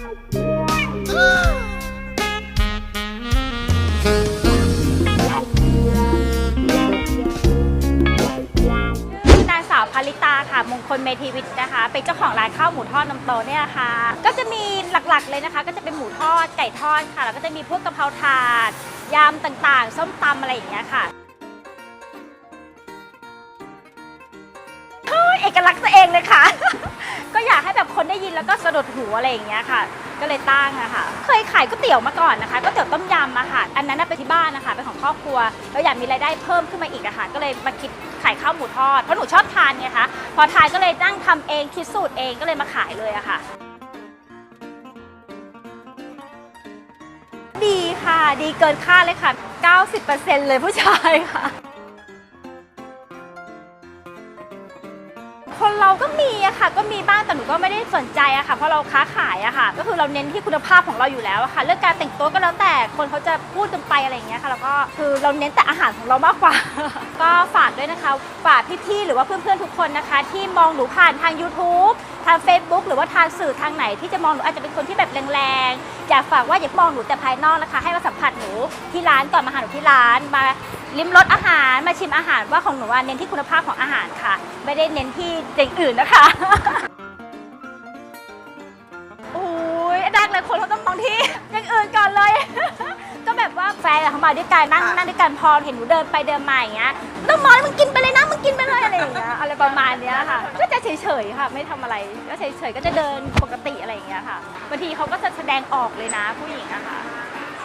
นางสาวพาริตาค่ะมงคลเมธีวิทย์นะคะ เป็นเจ้าของร้านข้าวหมูทอดน้ำโตเนี่ยค่ะ ก็จะมีหลักๆเลยนะคะ ก็จะเป็นหมูทอดไก่ทอดค่ะ แล้วก็จะมีพวกกะเพราถาดยำต่างๆ ส้มตำอะไรอย่างเงี้ยค่ะเฮ้ยเอกลักษณ์ตัวเองเลยค่ะ ก็อยากให้แบบคนได้ยินแล้วก็สะดุดหูอะไรอย่างเงี้ยค่ะ ก็เลยตั้งอะค่ะ เคยขายก๋วยเตี๋ยวมาก่อนนะคะก๋วยเตี๋ยวต้มยำอะค่ะ อันนั้นน่ะไปที่บ้านนะคะเป็นของครอบครัวเราอยากมีรายได้เพิ่มขึ้นมาอีกอะค่ะ ก็เลยมาคิดขายข้าวหมูทอดเพราะหนูชอบทานไงคะพอทานก็เลยนั่งทำเองคิดสูตรเองก็เลยมาขายเลยอะค่ะ ดีค่ะ ดีเกินคาดเลยค่ะ 90%เลยผู้ชายค่ะ ก็มีอะค่ะ ก็มีบ้างแต่หนูก็ไม่ได้สนใจอะค่ะ เพราะเราค้าขายอะค่ะ ก็คือเราเน้นที่คุณภาพของเราอยู่แล้วอะค่ะ เรื่องการแต่งตัวก็แล้วแต่คนเขาจะพูดกันไปอะไรอย่างเงี้ยค่ะแล้วก็คือเราเน้นแต่อาหารของเรามากกว่า ก็ฝากด้วยนะคะ ฝากพี่ๆหรือว่าเพื่อนๆทุกคนนะคะ ที่มองหนูผ่านทาง YouTube ทาง Facebook หรือว่าทางสื่อทางไหนที่จะมองหนูอาจจะเป็นคนที่แบบแรงๆอยากฝากว่าอย่ามองหนูแต่ภายนอกนะคะ ให้มาสัมผัสหนูที่ร้านก่อนมาหาหนูที่ร้านมาลิ้มรสอาหารมาชิมอาหารว่าของหนูอะเน้นที่คุณภาพของอาหารค่ะ ไม่ได้เน้นที่อย่างอื่นนะคะโอ้ยดังเลยคนเขาต้องมองที่อย่างอื่นก่อนเลย ก็แบบว่าแฟนเขามาด้วยกันนั่งนั่งด้วยกันพอเห็นหนูเดินไปเดินมาอย่างเงี้ยไม่ต้องมองมึงกินไปเลยนะมึงกินไปเลยอะไรอย่างเงี้ยอะไรประมาณเนี้ยค่ะ ก็จะเฉยๆค่ะ ไม่ทำอะไรก็เฉยๆก็จะเดินปกติอะไรอย่างเงี้ยค่ะบางทีเขาก็จะแสดงออกเลยนะผู้หญิงอะค่ะ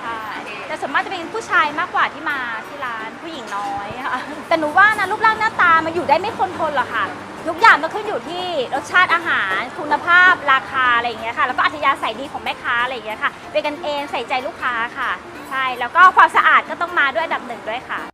ใช่แต่ส่วนมากจะเป็นผู้ชายมากกว่าที่มาที่ร้านผู้หญิงน้อยค่ะแต่หนูว่านะรูปร่างหน้าตามันอยู่ได้ไม่คนทนหรอกค่ะทุกอย่างมันขึ้นอยู่ที่รสชาติอาหาร คุณภาพราคาอะไรอย่างเงี้ยค่ะแล้วก็อัธยาศัยดีของแม่ค้าอะไรอย่างเงี้ยค่ะเป็นกันเองใส่ใจลูกค้าค่ะใช่แล้วก็ความสะอาดก็ต้องมาด้วยอันดับหนึ่งด้วยค่ะ